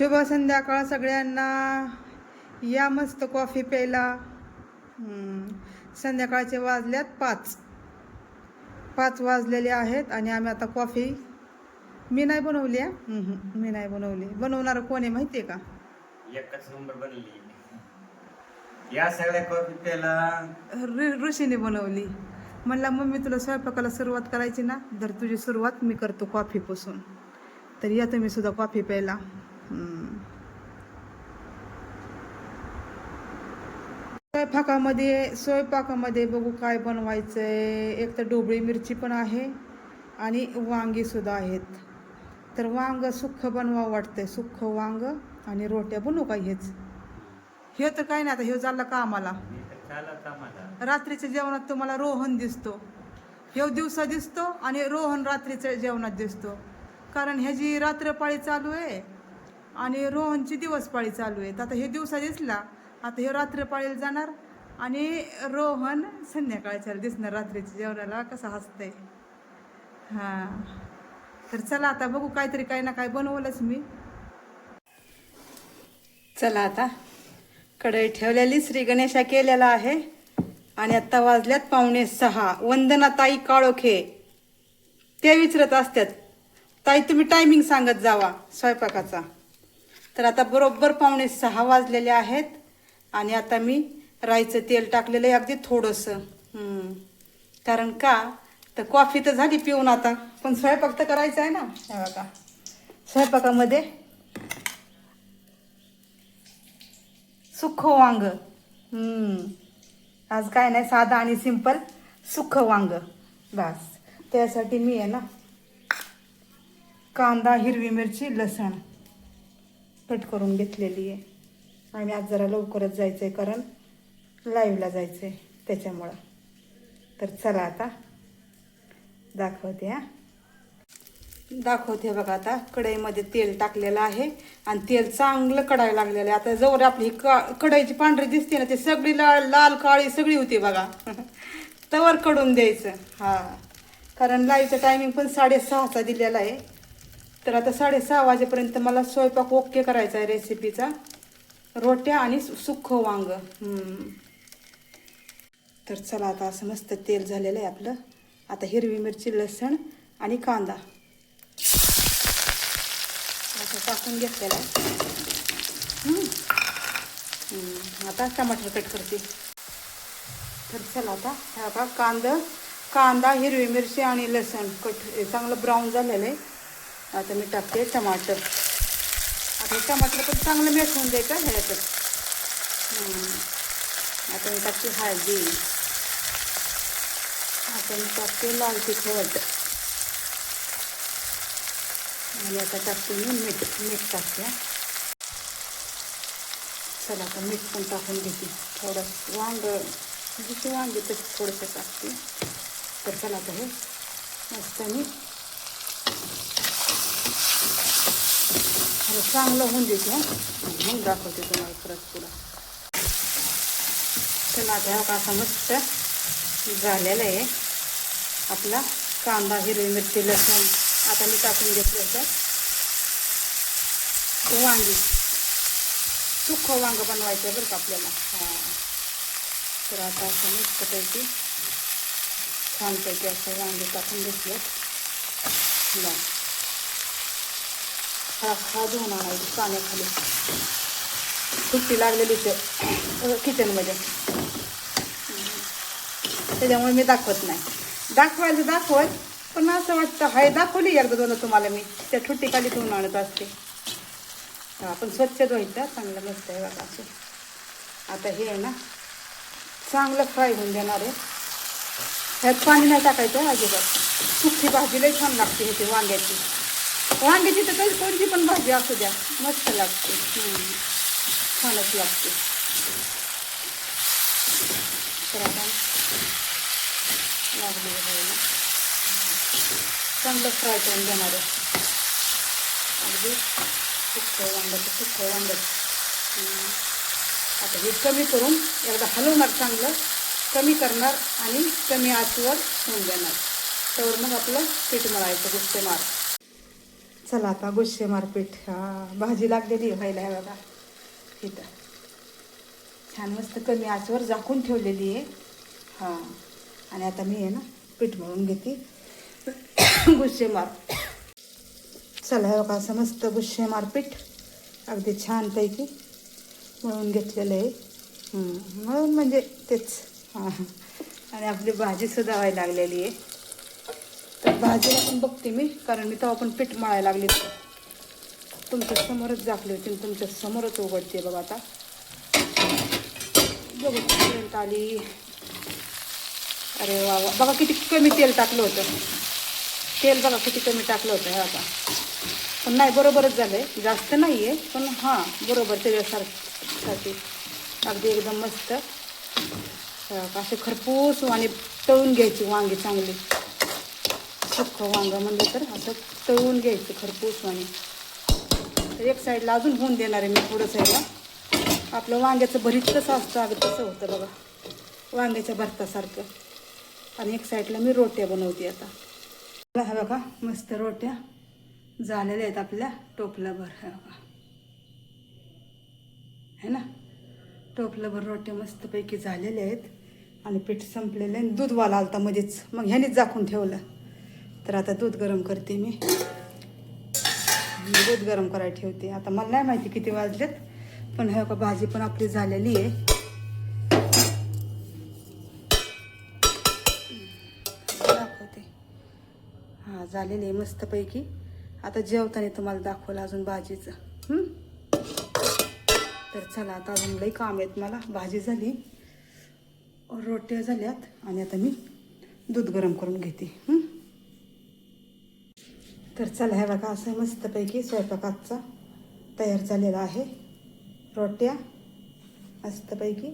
शुभ संध्याकाळ सगळ्यांना. या मस्त कॉफी प्यायला. संध्याकाळचे वाजल्यात पाच. पाच वाजलेले आहेत आणि आम्ही आता कॉफी मी नाही बनवली आहे. मी नाही बनवली. बनवणार कोण आहे माहिती आहे का? एकच नंबर बनली. या सगळ्या कॉफी प्यायला. ऋषीने बनवली. म्हणला मम्मी तुला स्वयंपाकाला सुरुवात करायची ना? तर तुझी सुरुवात मी करतो कॉफीपासून. तर या तुम्ही सुद्धा कॉफी प्यायला हम्म. स्वयंपाकामध्ये स्वयंपाकामध्ये बघू काय बनवायचंय. एक तर डोबळी मिरची पण आहे आणि वांगी सुद्धा आहेत. तर वांग सुख्ख बनवा वाटतंय. सुख्ख वांग आणि रोट्या बनवू का हेच? हे तर काय नाही आता हे चाललं का आम्हाला रात्रीच्या जेवणात तुम्हाला रोहन दिसतो. ह्यो दिवसा दिसतो आणि रोहन रात्रीच्या जेवणात दिसतो. कारण ह्याची रात्रपाळी चालू आहे आणि रोहनची दिवसपाळी चालू आहे. तर आता हे दिवसा दिसला आता हे रात्रपाळीला जाणार आणि रोहन संध्याकाळच्या दिसणार रात्रीच्या जेवणाला कसं हसतंय. हां. तर चला आता बघू काहीतरी काही ना काय बनवलंच मी. चला आता कढई ठेवलेली श्री गणेशा केलेला आहे आणि आत्ता वाजल्यात पावणे सहा. वंदना ताई काळोखे. ते विचारत असतात. ताई तुम्ही टायमिंग सांगत जावा स्वयंपाकाचा. तर आता बरोबर पावणे सहा वाजलेले आहेत. आणि आता मी राईचं तेल टाकलेलं आहे अगदी थोडंसं. कारण का? तर कॉफी तर झाली पिऊन आता. पण स्वयंपाक तर करायचा आहे ना. हे बघा. स्वयंपाकामध्ये सुख वांग आज काय नाही साधा आणि सिंपल सुख वांग बस. त्यासाठी मी आहे ना कांदा हिरवी मिरची लसण कट करून घेतलेली आहे. आणि आज जरा लवकरच जायचं आहे कारण लाईव्हला जायचं आहे त्याच्यामुळं. तर चला आता. दाखवते हां. दाखवते बघा आता कढईमध्ये तेल टाकलेलं आहे आणि तेल चांगलं कढायला लागलेलं आहे. आता जवळ आपली का कढईची पांढरी दिसते ना ती सगळी लाल लाल काळी सगळी होती बघा. तवर कडून द्यायचं हा. कारण लाईचं टायमिंग पण साडेसहाचा दिलेला आहे. तर आता साडेसहा वाजेपर्यंत मला स्वयंपाक ओके करायचा आहे रेसिपीचा रोट्या आणि सु- वांग. तर चला आता असं मस्त तेल झालेलं आहे आपलं. आता हिरवी मिरची लसण आणि कांदा. असं टाकून घेतलेला आहे. आता टमाटर कट करते. तर चला आता हे बघा कांदा कांदा हिरवी मिरची आणि लसण कट चांगलं ब्राऊन झालेलं आहे. आता मी टाकते टमाटर. हे टमाटर पण चांगलं होऊन द्यायचं ह्याच्यात हम्म. आता मी टाकते हळदी आता टाकते लाल तिखट टाकते मी मीठ मीठ टाकते. चला आता मीठ पण टाकून घेते थोडं वांग, जसे वांगे तसे थोडंसं टाकते तर चला आता हे मस्त मी आता चांगलं होऊन देते हं. मग दाखवते तुम्हाला परत पुरा चला आता हा का मस्त झालेला आहे. आपला कांदा हिरवी मिरची लसूण आता मी टाकून घेतलं होतं. वांगी. सुखं वांग बनवायचं आहे बरं का आपल्याला. हां. तर आता असं मस्तपैकी छानपैकी असं वांगे टाकून घेतलं. बरं. हा हा धुवून आणायची पाण्याखाली. सुट्टी लागलेली ते किचनमध्ये त्याच्यामुळे मी दाखवत नाही. दाखवायला दाखवत पण असं वाटतं हाय दाखवली एकदा दोन तुम्हाला मी. त्या ठुट्टीखाली धुवून आणत असते. हा पण स्वच्छ धुवायचं चांगलं मस्त आहे बघा असं. आता हे आहे ना चांगलं फ्राय होऊन देणार आहे. ह्यात पाणी नाही टाकायचं अजिबात. सुट्टी भाजी लई छान लागते ह्याची वांग्याची. वांग्याची तर काही कोणती पण भाजी असू द्या. मस्त लागते. छानच लागते. तर आता लागली चांगलं फ्राय करून घेणार आहे. अगदी सुक्कं वांग्याचं सुक्कं वांग्याचं आता हे कमी करून एकदा हलवणार चांगलं. कमी करणार आणि कमी आचवर होऊन देणार त्यावर मग आपलं पीठ मळायचं गुस्से मार. चला आता गुस्से मारपीठ हां भाजी लागलेली आहे व्हायला आहे बघा. इथं. छान मस्त कमी आचवर झाकून ठेवलेली आहे. हां आणि आता मी आहे ना पीठ मळून घेते. गुस्से मार. चला बघा असं मस्त गुस्से मारपीठ अगदी छानपैकी मळून घेतलेलं आहे. म्हणून मळून म्हणजे तेच. हां आणि आपली भाजीसुद्धा व्हायला लागलेली आहे. तर भाजीला पण बघते मी कारण मी तेव्हा पण पीठ मळायला लागले तुमच्या समोरच झाकली होती तुमच्या समोरच उघडते बघा आता. बघू कुठपर्यंत आली. अरे वा वा. बघा किती कमी तेल टाकलं होतं. तेल बघा किती कमी टाकलं होतं हे आता पण नाही बरोबरच झालं आहे जास्त नाही आहे पण हां बरोबर त्याच्यासारखी. अगदी एकदम मस्त. असे खरपूस वाणी तळून घ्यायची वांगी चांगली. चक्क वांगं म्हणलं तर असं तळून घ्यायचं खरपूस वाणी तर एक साईडला अजून होऊन देणार आहे मी पुढं साईडला आपलं वांग्याचं भरीत कसं असतं अगं तसं होतं बघा. वांग्याच्या भरतासारखं. आणि एक साईडला मी रोट्या बनवते आता. हा बघा मस्त रोट्या झालेल्या आहेत आपल्या टोपल्याभर हे बघा. है ना? टोपल्याभर रोट्या मस्तपैकी झालेल्या आहेत. आणि पीठ संपलेलं आहे. दूध वाला आलता मध्येच. मग ह्यानेच झाकून ठेवलं. तर आता दूध गरम करते मी. दूध गरम करायला ठेवते. आता मला नाही माहिती किती वाजलेत पण हे भाजी पण आपली झालेली आहे. दाखवते. हां झालेली आहे मस्तपैकी. आता जेवताना तुम्हाला दाखवलं अजून भाजीचं. तर चला आता अजून लई काम आहेत मला. भाजी झाली रोट्या झाल्यात आणि आता मी दूध गरम करून घेते. तर चला हे बघा असं मस्तपैकी स्वयंपाकाचा तयार झालेला आहे. रोट्या मस्तपैकी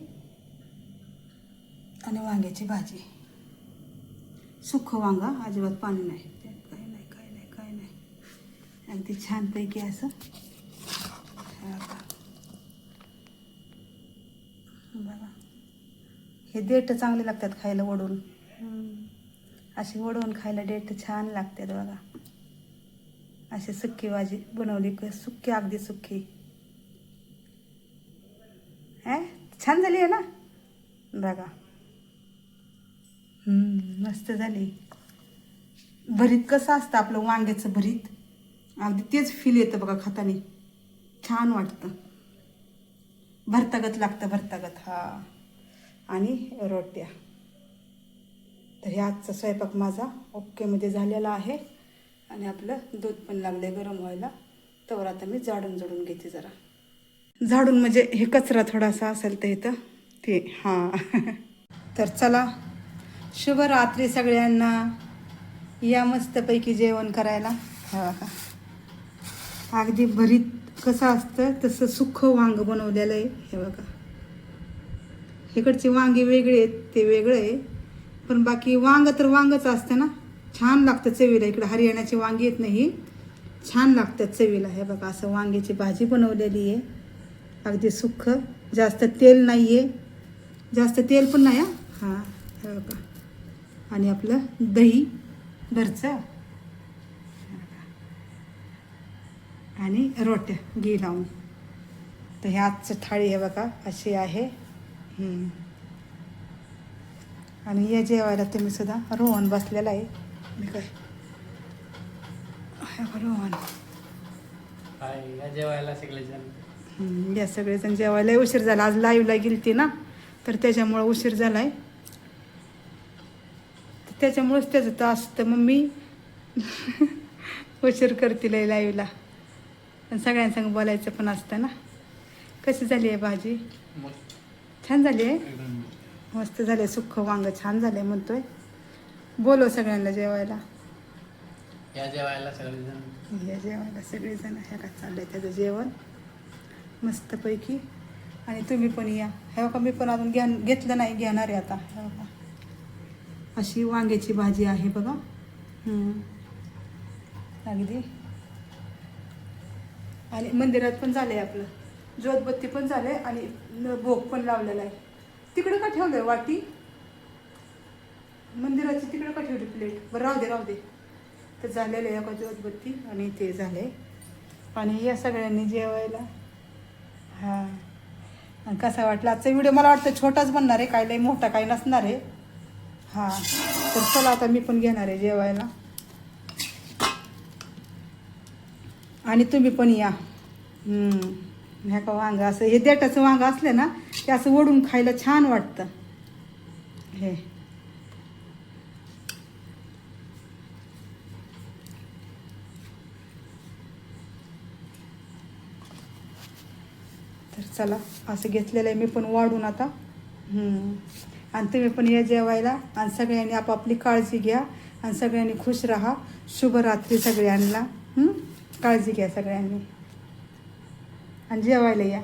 आणि वांग्याची भाजी. सुख वांगा अजिबात पाणी नाही. काही नाही काही नाही काही नाही. अगदी छानपैकी असं हे बघा. हे देठ चांगले लागतात खायला वडून. अशी वडवून खायला देठ छान लागतात बघा. अशी सुक्की भाजी बनवली का सुक्की अगदी सुक्की है छान झाली आहे ना? बघा. मस्त झाली. भरीत कसं असतं आपलं वांग्याचं भरीत? अगदी तेच फील येतं बघा खाताने. छान वाटतं. भरतागत लागतं भरतागत. हा. आणि रोट्या. तर हे आजचा स्वयंपाक माझा ओकेमध्ये झालेला आहे. आणि आपलं दूध पण लागले गरम व्हायला. तवर आता मी झाडून झाडून घेते जरा. झाडून म्हणजे हे कचरा थोडासा असेल तर इथं ते हां. तर चला शुभ रात्री सगळ्यांना. या मस्तपैकी जेवण करायला. हा. का अगदी भरीत कसं असतं तसं सुख वांग बनवलेलं आहे. हे बघा. इकडची वांगी वेगळी आहेत ते वेगळं आहे. पण बाकी वांग तर वांगच असतं ना. छान लागतं चवीला. इकडं हरियाणाची वांगी येत नाही. छान लागतं चवीला. हे बघा असं वांग्याची भाजी बनवलेली आहे. अगदी सुख. जास्त तेल नाही आहे जास्त तेल पण नाही हां. हां हे बघा. आणि आपलं दही घरचं. आणि रोट्या घी लावून. तर हे आजचं थाळी आहे बघा अशी आहे. आणि या जेवायला तुम्ही सुद्धा रोहन बसलेला आहे. मी काय जेवायला सगळेजण. हम्म, या सगळेजण जेवायला. उशीर झाला. आज लाईव्हला गेलती ना तर त्याच्यामुळं उशीर झाला आहे त्याच्यामुळंच त्याचं तास तर मग मी उशीर करतील लाईव्हला पण सगळ्यांसंग बोलायचं पण असतं ना. कशी झाली आहे भाजी? छान झाली आहे? मस्त. झाले सुक्ख वांग छान झाले म्हणतोय. बोलव सगळ्यांना जेवायला. या जेवायला सगळेजण. या जेवायला सगळेजण ह्या का चाललंय त्याचं जेवण. मस्तपैकी. आणि तुम्ही पण या. हे का मी पण अजून घ्या घेतलं नाही घेणार आहे आता. हे बघा. अशी वांग्याची भाजी आहे बघा. हम्म. अगदी. आणि मंदिरात पण झालंय आपलं. ज्योतबत्ती पण झालंय आणि न- भोग पण लावलेला आहे. तिकडं का ठेवलंय वाटी? मंदिराची तिकडे का ठेवली प्लेट बरं राहू दे राहू दे. तर झालेलं आहे एका उदबत्ती आणि ते झाले आणि या सगळ्यांनी जेवायला. हां. आणि कसा वाटला? आजचा व्हिडिओ मला वाटतं छोटाच बनणार आहे काही लई मोठा काही नसणार आहे. हां. तर चला आता मी पण घेणार आहे जेवायला. आणि तुम्ही पण या. ह्या का वांग असं हे देटाचं वांग असलं ना ते असं ओढून खायला छान वाटतं. हे. तर चला असं घेतलेलं आहे मी पण वाढून आता. आणि तुम्ही पण या जेवायला आणि सगळ्यांनी आपापली काळजी घ्या आणि सगळ्यांनी खुश राहा. शुभरात्री सगळ्यांना. काळजी घ्या सगळ्यांनी. आणि जेवायला या.